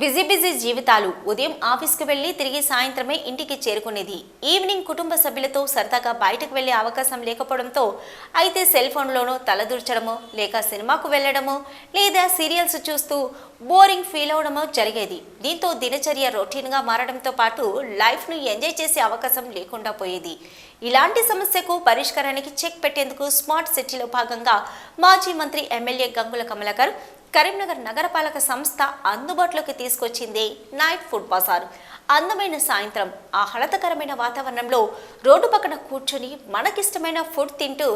Busy busy జీవితాలు. ఉదయం ఆఫీస్కి వెళ్ళి తిరిగి సాయంత్రమే ఇంటికి చేరుకునేది. ఈవినింగ్ కుటుంబ సభ్యులతో సరదాగా బయటకు వెళ్ళే అవకాశం లేకపోవడంతో అయితే సెల్ ఫోన్లోనూ తలదూర్చడమో లేక సినిమాకు వెళ్ళడమో లేదా సీరియల్స్ చూస్తూ బోరింగ్ ఫీల్ అవడమో జరిగేది. దీంతో దినచర్య రొటీన్గా మారడంతో పాటు లైఫ్ను ఎంజాయ్ చేసే అవకాశం లేకుండా పోయేది. ఇలాంటి సమస్యకు పరిష్కారానికి చెక్ పెట్టేందుకు స్మార్ట్ సిటీలో భాగంగా మాజీ మంత్రి ఎమ్మెల్యే గంగుల కమలాకర్ కరీంనగర్ నగరపాలక సంస్థ అందుబాటులోకి తీసుకొచ్చింది నైట్ ఫుడ్ బజార్. అందమైన సాయంత్రం ఆహ్లాదకరమైన వాతావరణంలో రోడ్డు పక్కన కూర్చొని మనకిష్టమైన ఫుడ్ తింటూ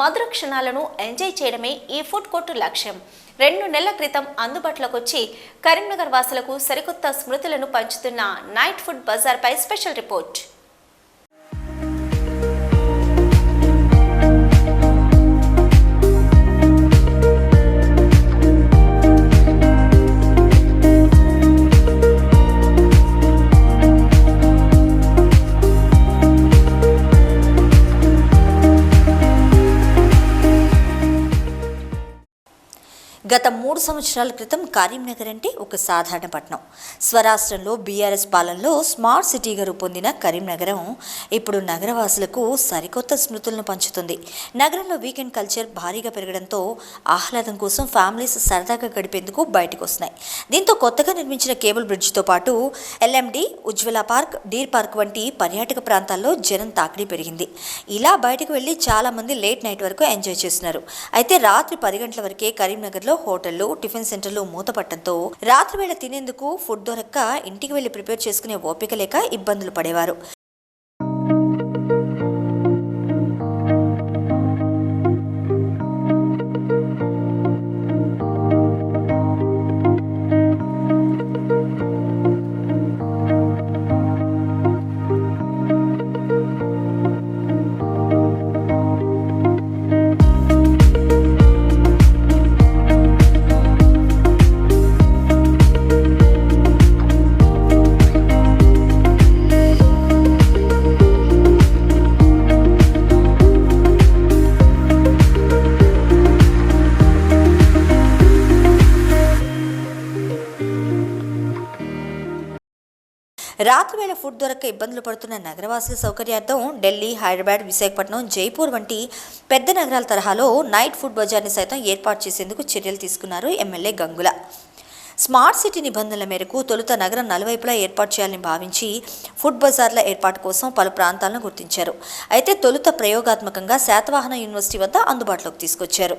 మధుర క్షణాలను ఎంజాయ్ చేయడమే ఈ ఫుడ్ కోర్టు లక్ష్యం. రెండు నెలల క్రితం అందుబాటులోకి వచ్చి కరీంనగర్ వాసులకు సరికొత్త స్మృతులను పంచుతున్న నైట్ ఫుడ్ బజార్పై స్పెషల్ రిపోర్ట్. గత మూడు సంవత్సరాల క్రితం కరీంనగర్ అంటే ఒక సాధారణ పట్టణం. స్వరాష్ట్రంలో బీఆర్ఎస్ పాలనలో స్మార్ట్ సిటీగా రూపొందిన కరీంనగరం ఇప్పుడు నగరవాసులకు సరికొత్త స్మృతులను పంచుతుంది. నగరంలో వీకెండ్ కల్చర్ భారీగా పెరగడంతో ఆహ్లాదం కోసం ఫ్యామిలీస్ సరదాగా గడిపేందుకు బయటకు వస్తున్నాయి దీంతో కొత్తగా నిర్మించిన కేబుల్ బ్రిడ్జ్తో పాటు LMD Ujwala park deer park వంటి పర్యాటక ప్రాంతాల్లో జనం తాకిడి పెరిగింది. ఇలా బయటకు వెళ్ళి చాలామంది లేట్ నైట్ వరకు ఎంజాయ్ చేస్తున్నారు. అయితే రాత్రి పది గంటల వరకే కరీంనగర్లో హోటళ్ళు టిఫిన్ సెంటర్లు మూతపట్టడంతో రాత్రి వేళ తినేందుకు ఫుడ్ దొరక్క ఇంటికి వెళ్ళి ప్రిపేర్ చేసుకునే ఓపిక లేక ఇబ్బందులు పడేవారు. రాత్రి వేళ ఫుడ్ దొరక్క ఇబ్బందులు పడుతున్న నగరవాసుల సౌకర్యార్థం ఢిల్లీ హైదరాబాద్ విశాఖపట్నం జైపూర్ వంటి పెద్ద నగరాల తరహాలో నైట్ ఫుడ్ బజార్ని సైతం ఏర్పాటు చేసేందుకు చర్యలు తీసుకున్నారు ఎమ్మెల్యే గంగుల. స్మార్ట్ సిటీ నిబంధనల మేరకు తొలుత నగరం నలువైపులా ఏర్పాటు చేయాలని భావించి ఫుడ్ బజార్ల ఏర్పాటు కోసం పలు ప్రాంతాలను గుర్తించారు. అయితే తొలుత ప్రయోగాత్మకంగా శాతవాహన యూనివర్సిటీ వద్ద అందుబాటులోకి తీసుకొచ్చారు.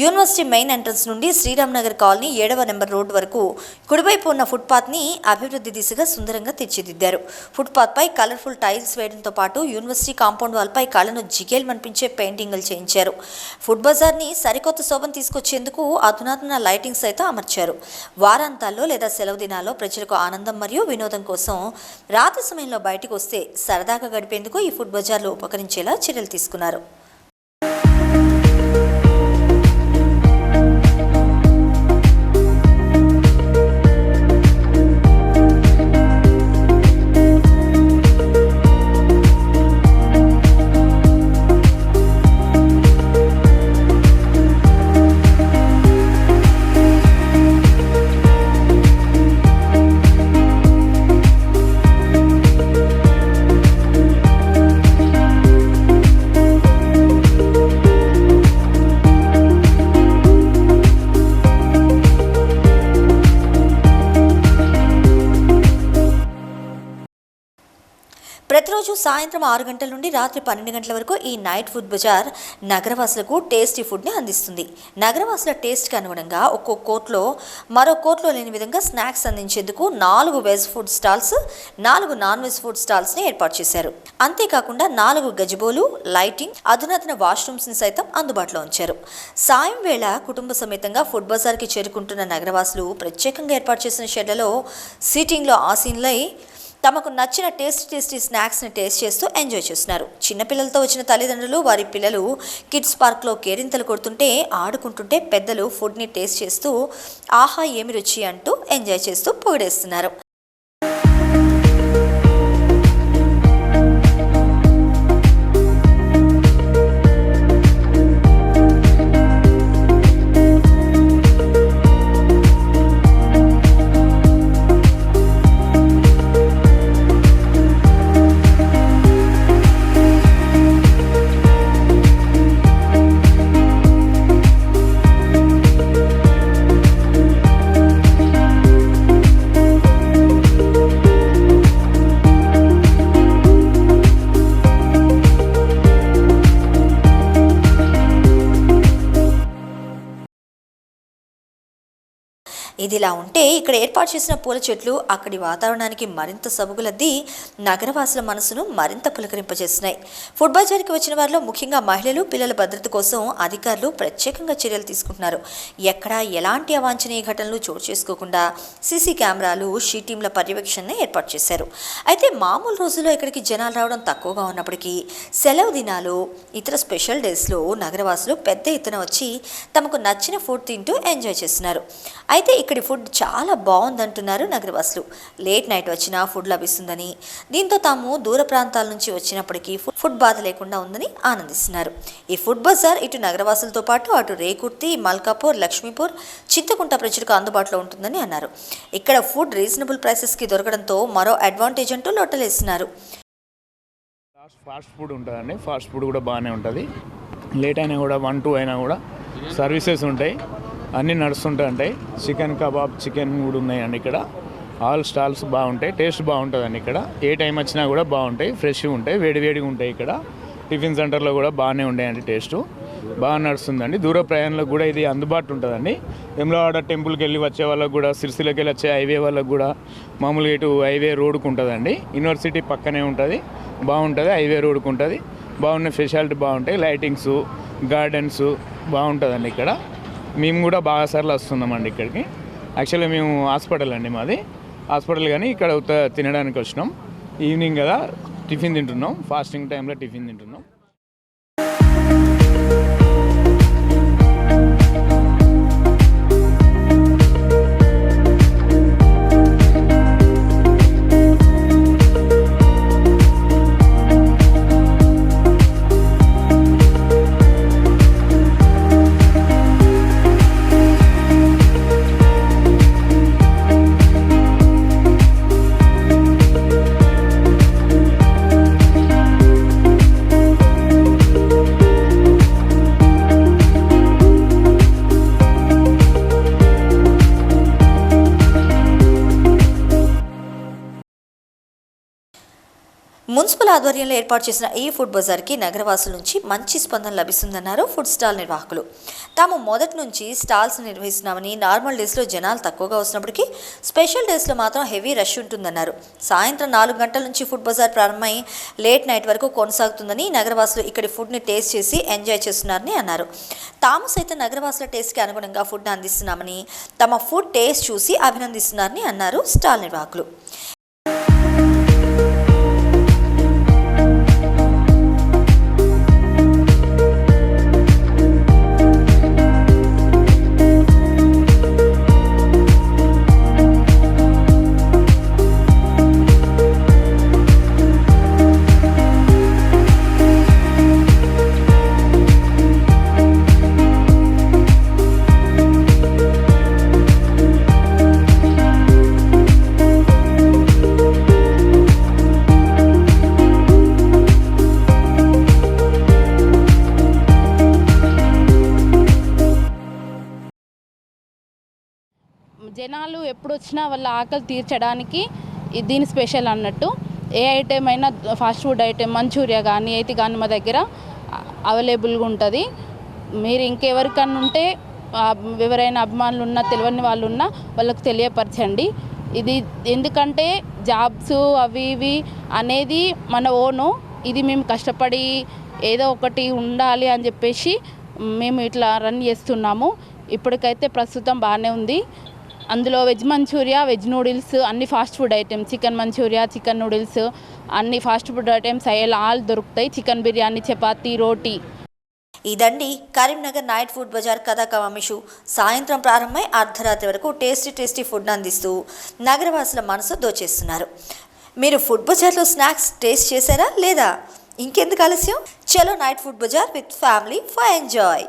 యూనివర్సిటీ మెయిన్ ఎంట్రన్స్ నుండి శ్రీరామ్ నగర్ కాలనీ ఏడవ నెంబర్ రోడ్డు వరకు కుడివైపు ఉన్న ఫుట్పాత్ని అభివృద్ధి దిశగా సుందరంగా తీర్చిదిద్దారు. ఫుట్పాత్పై కలర్ఫుల్ టైల్స్ వేయడంతో పాటు యూనివర్సిటీ కాంపౌండ్ వాల్పై కళను జిగేల్మనిపించే పెయింటింగ్లు చేయించారు. ఫుడ్ బజార్ని సరికొత్త శోభను తీసుకొచ్చేందుకు అధునాతన లైటింగ్ సైతం అమర్చారు. వారాంతాల్లో లేదా సెలవు దినాల్లో ప్రజలకు ఆనందం మరియు వినోదం కోసం రాత్రి సమయంలో బయటకు వస్తే సరదాగా గడిపేందుకు ఈ ఫుడ్ బజార్లు ఉపకరించేలా చర్యలు తీసుకున్నారు. సాయంత్రం ఆరు గంటల నుండి రాత్రి పన్నెండు గంటల వరకు ఈ నైట్ ఫుడ్ బజార్ నగరవాసులకు టేస్టీ ఫుడ్ని అందిస్తుంది. నగరవాసుల టేస్ట్కి అనుగుణంగా ఒక్కో కోర్ట్లో మరో కోర్ట్లో లేని విధంగా స్నాక్స్ అందించేందుకు నాలుగు వెజ్ ఫుడ్ స్టాల్స్ నాలుగు నాన్ వెజ్ ఫుడ్ స్టాల్స్ని ఏర్పాటు చేశారు. అంతేకాకుండా నాలుగు గజబోలు లైటింగ్ అధునాతన వాష్రూమ్స్ని సైతం అందుబాటులో ఉంచారు. సాయం వేళ కుటుంబ సమేతంగా ఫుడ్ బజార్కి చేరుకుంటున్న నగరవాసులు ప్రత్యేకంగా ఏర్పాటు చేసిన షెడ్లలో సీటింగ్లో ఆసీన్లై తమకు నచ్చిన టేస్ట్ టేస్టీ స్నాక్స్ని టేస్ట్ చేస్తూ ఎంజాయ్ చేస్తున్నారు. చిన్నపిల్లలతో వచ్చిన తల్లిదండ్రులు వారి పిల్లలు కిడ్స్ పార్క్లో కేరింతలు కొడుతుంటే ఆడుకుంటుంటే పెద్దలు ఫుడ్ని టేస్ట్ చేస్తూ ఆహా ఏమి రుచి అంటూ ఎంజాయ్ చేస్తూ పొగిడేస్తున్నారు. ఇదిలా ఉంటే ఇక్కడ ఏర్పాటు చేసిన పూల చెట్లు అక్కడి వాతావరణానికి మరింత సబుగులద్ది నగరవాసుల మనసును మరింత పులకరింపజేస్తున్నాయి. ఫుడ్ బజార్కి వచ్చిన వారిలో ముఖ్యంగా మహిళలు పిల్లల భద్రత కోసం అధికారులు ప్రత్యేకంగా చర్యలు తీసుకుంటున్నారు. ఎక్కడా ఎలాంటి అవాంఛనీయ ఘటనలు చోటు చేసుకోకుండా సీసీ కెమెరాలు షీ టీంల పర్యవేక్షణను ఏర్పాటు చేశారు. అయితే మామూలు రోజుల్లో ఇక్కడికి జనాలు రావడం తక్కువగా ఉన్నప్పటికీ సెలవు దినాలు ఇతర స్పెషల్ డేస్లో నగరవాసులు పెద్ద ఎత్తున వచ్చి తమకు నచ్చిన ఫుడ్ తింటూ ఎంజాయ్ చేస్తున్నారు. అయితే ఇక్కడి ఫుడ్ చాలా బాగుందంటున్నారు నగరవాసులు. లేట్ నైట్ వచ్చినా ఫుడ్ లభిస్తుందని దీంతో తాము దూర ప్రాంతాల నుంచి వచ్చినప్పటికీ ఫుడ్ బాధ లేకుండా ఉందని ఆనందిస్తున్నారు. ఈ ఫుడ్ బజార్ ఇటు నగరవాసులతో పాటు అటు రేకుర్తి మల్కాపూర్ లక్ష్మీపూర్ చింతకుంట ప్రజలకు అందుబాటులో ఉంటుందని అన్నారు. ఇక్కడ ఫుడ్ రీజనబుల్ ప్రైసెస్కి దొరకడంతో మరో అడ్వాంటేజ్ అంటూ లొట్టలేస్తున్నారు. ఫాస్ట్ ఫాస్ట్ ఫుడ్ ఉంటుందండి. ఫాస్ట్ ఫుడ్ కూడా బాగానే ఉంటుంది. లేట్ అయినా కూడా వన్ టూ అయినా కూడా సర్వీసెస్ ఉంటాయి. అన్నీ నడుస్తుంటాయి చికెన్ కబాబ్ చికెన్ కూడా ఉన్నాయండి ఇక్కడ. ఆల్ స్టాల్స్ బాగుంటాయి. టేస్ట్ బాగుంటుందండి ఇక్కడ. ఏ టైం వచ్చినా కూడా బాగుంటాయి. ఫ్రెష్గా ఉంటాయి. వేడివేడిగా ఉంటాయి ఇక్కడ. టిఫిన్ సెంటర్లో కూడా బాగానే ఉంటాయండి టేస్ట్ బాగా నడుస్తుందండి. దూర ప్రయాణంలో కూడా ఇది అందుబాటు ఉంటుందండి. వెమ్లవాడ టెంపుల్కి వెళ్ళి వచ్చే వాళ్ళకు కూడా సిరిసిల్లకి వెళ్ళి వచ్చే హైవే వాళ్ళకు కూడా మామూలుగా ఇటు హైవే రోడ్కు ఉంటుందండి. యూనివర్సిటీ పక్కనే ఉంటుంది. బాగుంటుంది. హైవే రోడ్డుకు ఉంటుంది. బాగున్న ఫెసిలిటీ బాగుంటాయి. లైటింగ్స్ గార్డెన్స్ బాగుంటుందండి ఇక్కడ. మేము కూడా బాగా సార్లు వస్తున్నామండి ఇక్కడికి. యాక్చువల్గా మేము హాస్పిటల్ అండి మాది. హాస్పిటల్ కానీ ఇక్కడ తినడానికి వచ్చినాం. ఈవినింగ్ కదా టిఫిన్ తింటున్నాం. ఫాస్టింగ్ టైంలో టిఫిన్ తింటున్నాం. మున్సిపల్ ఆధ్వర్యంలో ఏర్పాటు చేసిన ఈ ఫుడ్ బజార్కి నగరవాసుల నుంచి మంచి స్పందన లభిస్తుందన్నారు ఫుడ్ స్టాల్ నిర్వాహకులు. తాము మొదటి నుంచి స్టాల్స్ నిర్వహిస్తున్నామని నార్మల్ డేస్లో జనాలు తక్కువగా వస్తున్నప్పటికీ స్పెషల్ డేస్లో మాత్రం హెవీ రష్ ఉంటుందన్నారు. సాయంత్రం నాలుగు గంటల నుంచి ఫుడ్ బజార్ ప్రారంభమై లేట్ నైట్ వరకు కొనసాగుతుందని నగరవాసులు ఇక్కడి ఫుడ్ని టేస్ట్ చేసి ఎంజాయ్ చేస్తున్నారని అన్నారు. తాము సైతం నగరవాసుల టేస్ట్కి అనుగుణంగా ఫుడ్ని అందిస్తున్నామని తమ ఫుడ్ టేస్ట్ చూసి అభినందిస్తున్నారని అన్నారు స్టాల్ నిర్వాహకులు. జనాలు ఎప్పుడు వచ్చినా వాళ్ళ ఆకలి తీర్చడానికి దీని స్పెషల్ అన్నట్టు ఏ ఐటెం అయినా ఫాస్ట్ ఫుడ్ ఐటెం మంచూరియా కానీ అయితే కానీ మా దగ్గర అవైలబుల్గా ఉంటుంది. మీరు ఇంకెవరికన్నా ఉంటే ఎవరైనా అభిమానులు ఉన్నా తెలియని వాళ్ళు ఉన్నా వాళ్ళకి తెలియపరచండి. ఇది ఎందుకంటే జాబ్స్ అవి ఇవి అనేది మన ఓను ఇది మేము కష్టపడి ఏదో ఒకటి ఉండాలి అని చెప్పేసి మేము ఇట్లా రన్ చేస్తున్నాము. ఇప్పటికైతే ప్రస్తుతం బాగానే ఉంది. అందులో వెజ్ మంచూరియా వెజ్ నూడిల్స్ అన్ని fast food items chicken manchurian chicken noodles అన్ని ఫాస్ట్ ఫుడ్ ఐటమ్స్ అయ్యేలా ఆల్ దొరుకుతాయి. చికెన్ బిర్యానీ చపాతీ రోటీ. ఇదండి కరీంనగర్ నైట్ ఫుడ్ బజార్ కథా కవామిషు సాయంత్రం ప్రారంభమై అర్ధరాత్రి వరకు టేస్టీ టేస్టీ ఫుడ్ అందిస్తూ నగరవాసుల మనసు దోచేస్తున్నారు. మీరు ఫుడ్ బజార్లో స్నాక్స్ టేస్ట్ చేశారా లేదా? ఇంకెందుకు ఆలస్యం? చలో night food bazaar with family for enjoy